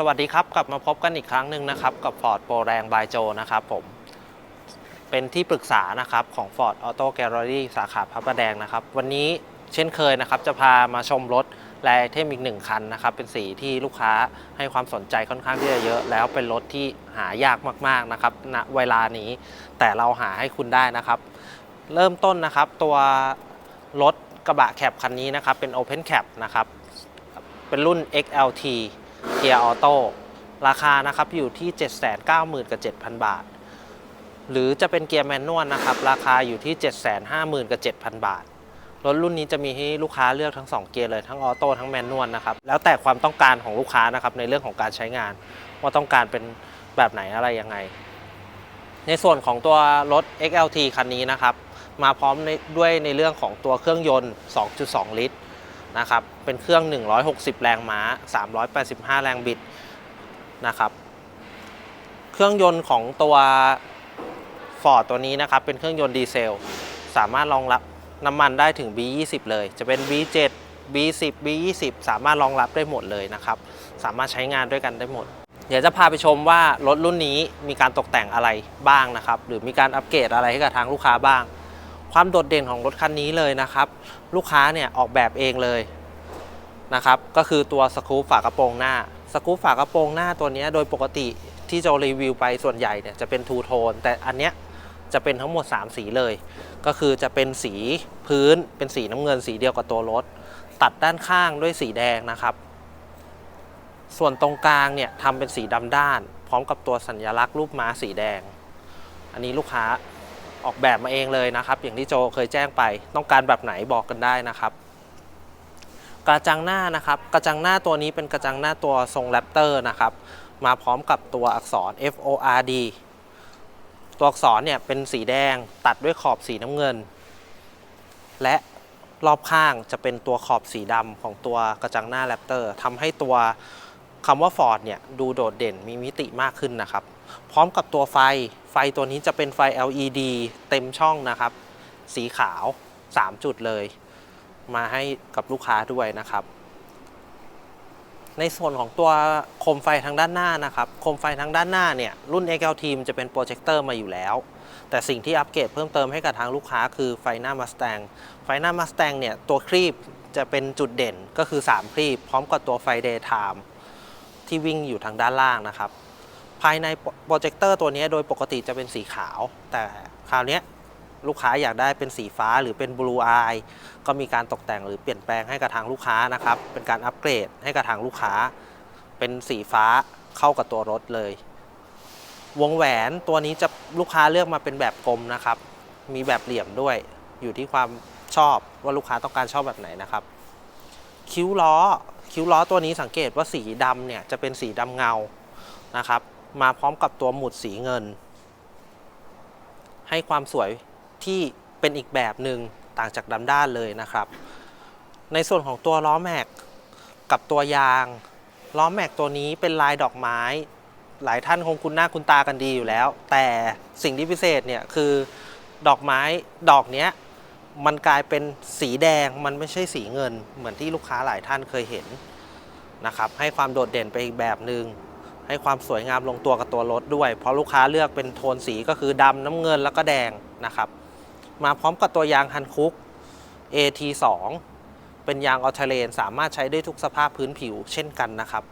สวัสดีครับกลับมาพบกันอีกครั้งหนึ่งนะครับ กับ Ford โปรแรงบายโจนะครับผม เป็นที่ปรึกษานะครับของ Ford Auto Gallery สาขาพระประแดงนะครับ วันนี้เช่นเคยนะครับ จะพามาชมรถและไอเทมอีกหนึ่งคันนะครับ เป็นสีที่ลูกค้าให้ความสนใจค่อนข้างที่จะเยอะ แล้วเป็นรถที่หายากมากๆนะครับณเวลานี้แต่เราหาให้คุณได้นะครับ เริ่มต้นนะครับตัวรถกระบะแคปคันนี้นะครับเป็น Open Cap นะครับเป็นรุ่น XLT เกียร์ออโต้ราคานะครับอยู่ที่ 790,000กับ7,000 บาท หรือจะเป็นเกียร์แมนนวลนะครับราคาอยู่ที่ 750,000กับ7,000 บาทรถรุ่นนี้จะมีให้ลูกค้าเลือกทั้ง 2 เกียร์เลยทั้งออโต้ทั้งแมนนวลนะครับแล้วแต่ความต้องการของลูกค้านะครับในเรื่องของการใช้งาน ว่าต้องการเป็นแบบไหนอะไรยังไง ในส่วนของตัวรถ XLT คันนี้นะครับมาพร้อมในด้วยในเรื่องของตัวเครื่องยนต์ 2.2 ลิตร นะครับ เป็นเครื่อง 160 แรงม้า 385 แรงบิดนะครับ เครื่องยนต์ของตัว Ford ตัวนี้นะครับ เป็นเครื่องยนต์ดีเซล สามารถรองรับน้ำมันได้ถึง B20 เลย จะเป็น B7 B10 B20 สามารถรองรับได้หมดเลยนะครับ สามารถใช้งานด้วยกันได้หมด เดี๋ยวจะพาไปชมว่ารถรุ่นนี้มีการตกแต่งอะไรบ้างนะครับ หรือมีการอัปเกรดอะไรให้กับทางลูกค้าบ้าง ความโดดเด่นของรถคันนี้เลยนะครับ ลูกค้าเนี่ยออกแบบเองเลยนะครับ ก็คือตัวสกรูปฝากระโปรงหน้า สกรูปฝากระโปรงหน้าตัวนี้โดยปกติที่จะรีวิวไปส่วนใหญ่เนี่ยจะเป็นทูโทนแต่อันเนี้ยจะเป็นทั้งหมด 3 สีเลย ก็คือจะเป็นสีพื้นเป็นสีน้ำเงินสีเดียวกับตัวรถ ตัดด้านข้างด้วยสีแดงนะครับ ส่วนตรงกลางเนี่ยทำเป็นสีดำด้าน พร้อมกับตัวสัญลักษณ์รูปม้าสีแดง อันนี้ลูกค้า ออกแบบมาเองเลยนะครับ อย่างที่โจเคยแจ้งไป ต้องการแบบไหนบอกกันได้นะครับ กระจังหน้านะครับ กระจังหน้าตัวนี้เป็นกระจังหน้าตัวทรงแรปเตอร์นะครับ มาพร้อมกับตัวอักษร F O R D ตัวอักษรเนี่ยเป็นสีแดงตัดด้วยขอบสีน้ำเงิน และรอบข้างจะเป็นตัวขอบสีดำของตัวกระจังหน้าแรปเตอร์ทำให้ตัวคำว่า Ford เนี่ยดูโดดเด่นมีมิติมากขึ้นนะครับ พร้อมกับตัวไฟ ไฟตัวนี้จะเป็นไฟ LED เต็มช่องนะครับ สีขาว 3 จุดเลย มาให้กับลูกค้าด้วยนะครับ ในส่วนของตัวโคมไฟทางด้านหน้านะครับโคมไฟทางด้านหน้าเนี่ยรุ่น XLT มันจะเป็นโปรเจคเตอร์มาอยู่แล้ว แต่สิ่งที่อัปเกรดเพิ่มเติมให้กับทางลูกค้าคือไฟหน้า Mustang ไฟหน้า Mustang เนี่ยตัวครีบจะเป็นจุดเด่นก็คือ 3 ครีบ พร้อมกับตัวไฟ Daytime ที่วิ่งอยู่ทางด้านล่างนะครับายในโปรเจคเตอร์ตัวนี้โดยปกติจะเป็นสีขาว แต่คราวนี้ลูกค้าอยากได้เป็นสีฟ้าหรือเป็นบลูอายก็มีการตกแต่งหรือเปลี่ยนแปลงให้กับทางลูกค้านะครับ เป็นการอัปเกรดให้กับทางลูกค้า เป็นสีฟ้าเข้ากับตัวรถเลย วงแหวนตัวนี้จะลูกค้าเลือกมาเป็นแบบกลมนะครับ มีแบบเหลี่ยมด้วย อยู่ที่ความชอบว่าลูกค้าต้องการชอบแบบไหนนะครับ คิ้วล้อ คิ้วล้อตัวนี้สังเกตว่าสีดำเนี่ยจะเป็นสีดำเงานะครับ มาพร้อมกับตัวหมุดสีเงิน ให้ความสวยที่เป็นอีกแบบหนึ่งต่างจากดำด้านเลยนะครับ ในส่วนของตัวล้อแม็กกับตัวยางล้อแม็กตัวนี้เป็นลายดอกไม้ หลายท่านคงคุ้นหน้าคุ้นตากันดีอยู่แล้ว แต่สิ่งที่พิเศษเนี่ยคือดอกไม้ดอกเนี้ยมันกลายเป็นสีแดงมันไม่ใช่สีเงิน เหมือนที่ลูกค้าหลายท่านเคยเห็นนะครับ ให้ความโดดเด่นไปอีกแบบหนึ่ง ให้ความสวยงามลงตัวกับตัวรถด้วย เพราะลูกค้าเลือกเป็นโทนสีก็คือดำน้ำเงินแล้วก็แดงนะครับ มาพร้อมกับตัวยางฮันคุก AT2 เป็นยางออเทเลนสามารถใช้ได้ทุกสภาพพื้นผิวเช่นกันนะครับ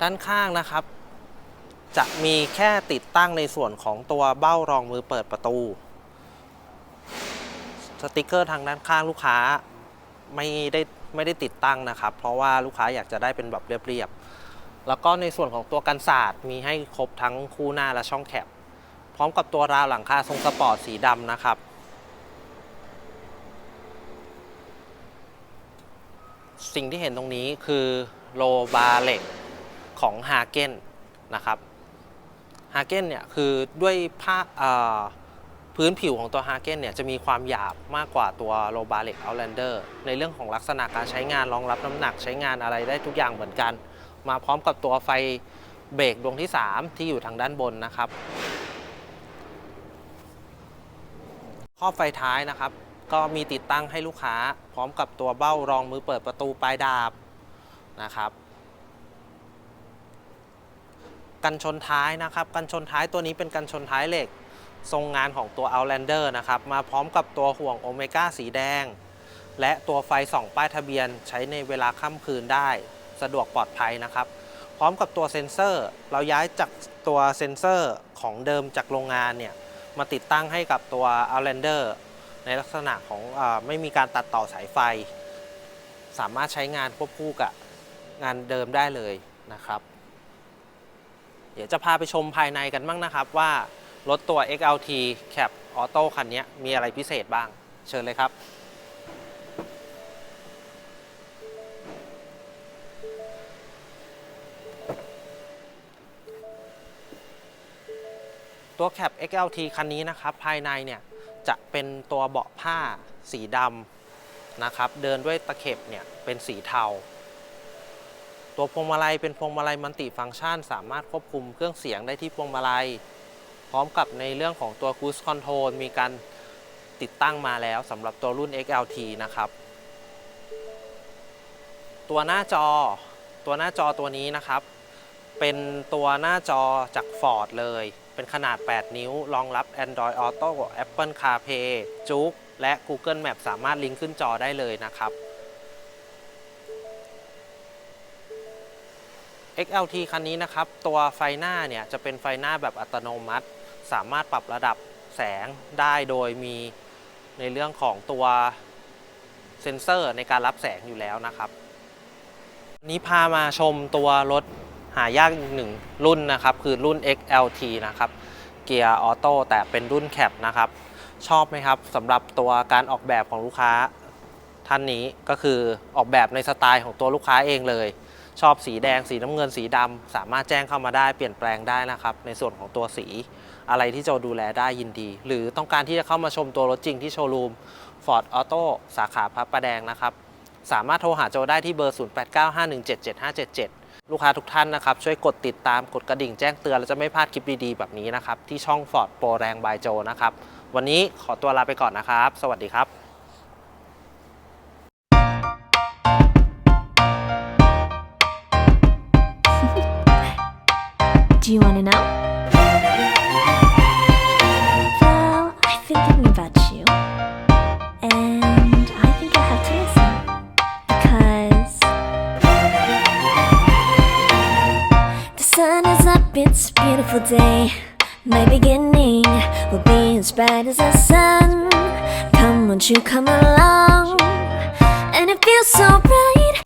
ด้านข้างนะครับ จะมีแค่ติดตั้งในส่วนของตัวเบ้ารองมือเปิดประตู สติกเกอร์ทางด้านข้างลูกค้าไม่ได้ ไม่ได้ติดตั้งนะครับ เพราะว่าลูกค้าอยากจะได้เป็นแบบเรียบๆแล้วก็ในส่วนของตัวกันศาสตร์มีให้ครบทั้งคู่หน้าและช่องแคปพร้อมกับตัวราวหลังคาทรงสปอร์ตสีดำนะครับ สิ่งที่เห็นตรงนี้คือโลบาเหล็กของฮาเก้นนะครับฮาเก้นเนี่ยคือด้วยผ้าอ่อ พื้นผิวของตัวฮาเก้นเนี่ยจะมีความหยาบมากกว่าตัวโลบาเล็กเอาแลนเดอร์ในเรื่องของลักษณะการใช้งานรองรับน้ำหนักใช้งานอะไรได้ทุกอย่างเหมือนกัน มาพร้อมกับตัวไฟเบรกดวงที่ 3 ที่อยู่ทางด้านบนนะครับครอบไฟท้ายนะครับ ก็มีติดตั้งให้ลูกค้า พร้อมกับตัวเบ้ารองมือเปิดประตูปลายดาบนะครับ กันชนท้ายนะครับ กันชนท้ายตัวนี้เป็นกันชนท้ายเหล็ก ทรงงานของตัว Outlander นะครับ มาพร้อมกับตัวห่วงโอเมก้าสีแดง และตัวไฟส่องป้ายทะเบียนใช้ในเวลาค่ำคืนได้ สะดวกปลอดภัยนะครับ พร้อมกับตัวเซ็นเซอร์ เราย้ายจากตัวเซ็นเซอร์ของเดิมจากโรงงานเนี่ย มาติดตั้งให้กับตัว Outlander ในลักษณะของอไม่มีการตัดต่อสายไฟ สามารถใช้งานควบคู่กับงานเดิมได้เลยนะครับ เดี๋ยวจะพาไปชมภายในกันบ้างนะครับว่า รถตัว XLT Cap Auto คันนี้มีอะไรพิเศษบ้าง เชิญเลยครับ ตัว Cap XLT คันนี้นะครับ ภายในเนี่ย จะเป็นตัวเบาะผ้าสีดำนะครับ เดินด้วยตะเข็บเนี่ย เป็นสีเทาตัวพวงมาลัยเป็นพวงมาลัยมัลติฟังก์ชัน สามารถควบคุมเครื่องเสียงได้ที่พวงมาลัย ร้อมกับในเรื่องของตัว Cruise Control มีการติดตั้งมาแล้วสำหรับตัวรุ่น XLT นะครับ ตัวหน้าจอตัวหน้าจอตัวนี้นะครับ เป็นตัวหน้าจอจาก Ford เลย เป็นขนาด 8 นิ้ว รองรับ Android Auto Apple CarPlay จุกและ Google Map สามารถลิงก์ขึ้นจอได้เลยนะครับ XLT คันนี้นะครับ ตัวไฟหน้าเนี่ย จะเป็นไฟหน้าแบบอัตโนมัติ สามารถปรับระดับแสงได้โดยมีในเรื่องของตัวเซ็นเซอร์ในการรับแสงอยู่แล้วนะครับวันนี้พามาชมตัวรถหายากอีกหนึ่งรุ่นนะครับ คือรุ่น XLT นะครับ เกียร์ออโต้แต่เป็นรุ่นแคปนะครับ ชอบไหมครับสำหรับตัวการออกแบบของลูกค้าท่านนี้ก็คือออกแบบในสไตล์ของตัวลูกค้าเองเลย ชอบสีแดงสีน้ำเงินสีดำสามารถแจ้งเข้ามาได้เปลี่ยนแปลงได้นะครับ ในส่วนของตัวสี อะไรที่จะดูแลได้ยินดี หรือต้องการที่จะเข้ามาชมตัวรถจริงที่โชว์รูม Ford Auto สาขาพระประแดงนะครับ สามารถโทรหาโจได้ที่เบอร์ 0895177577 ลูกค้าทุกท่านนะครับ ช่วยกดติดตามกดกระดิ่งแจ้งเตือนและจะไม่พลาดคลิปดีๆ แบบนี้นะครับ ที่ช่อง Ford โปรแรงบายโจนะครับ วันนี้ขอตัวลาไปก่อนนะครับ สวัสดีครับ Do you want to know? It's a beautiful day. My beginning will be as bright as the sun. Come, won't you come along? And it feels so bright.